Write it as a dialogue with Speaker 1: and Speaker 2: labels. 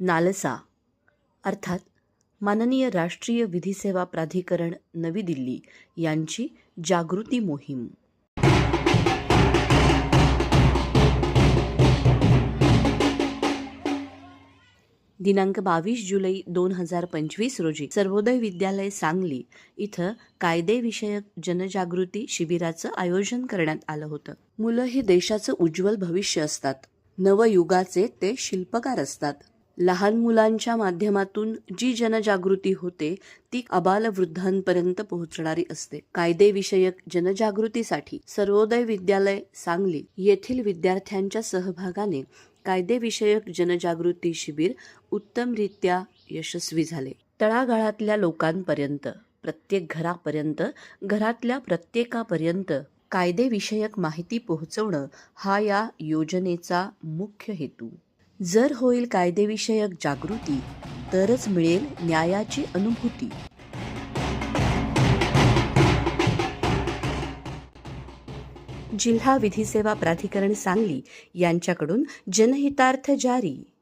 Speaker 1: NALSA. अर्थात माननीय राष्ट्रीय विधी सेवा प्राधिकरण नवी दिल्ली यांची जागृती मोहीम. दिनांक बावीस जुलै दोन हजार पंचवीस रोजी सर्वोदय विद्यालय सांगली इथं कायदेविषयक जनजागृती शिबिराचं आयोजन करण्यात आलं होतं. मुलं ही देशाचं उज्ज्वल भविष्य असतात. नवयुगाचे ते शिल्पकार असतात. लहान मुलांच्या माध्यमातून जी जनजागृती होते ती अबालवृद्धांपर्यंत पोहोचणारी असते. कायदेविषयक जनजागृतीसाठी सर्वोदय विद्यालय सांगली येथील विद्यार्थ्यांच्या सहभागाने कायदेविषयक जनजागृती शिबिर उत्तमरित्या यशस्वी झाले. तळागाळातल्या लोकांपर्यंत प्रत्येक घरापर्यंत घरातल्या प्रत्येकापर्यंत कायदेविषयक माहिती पोहोचवणं हा या योजनेचा मुख्य हेतू. जर होईल कायदेविषयक जागृती तरच मिळेल न्यायाची अनुभूती. जिल्हा विधी सेवा प्राधिकरण सांगली यांच्याकडून जनहितार्थ जारी.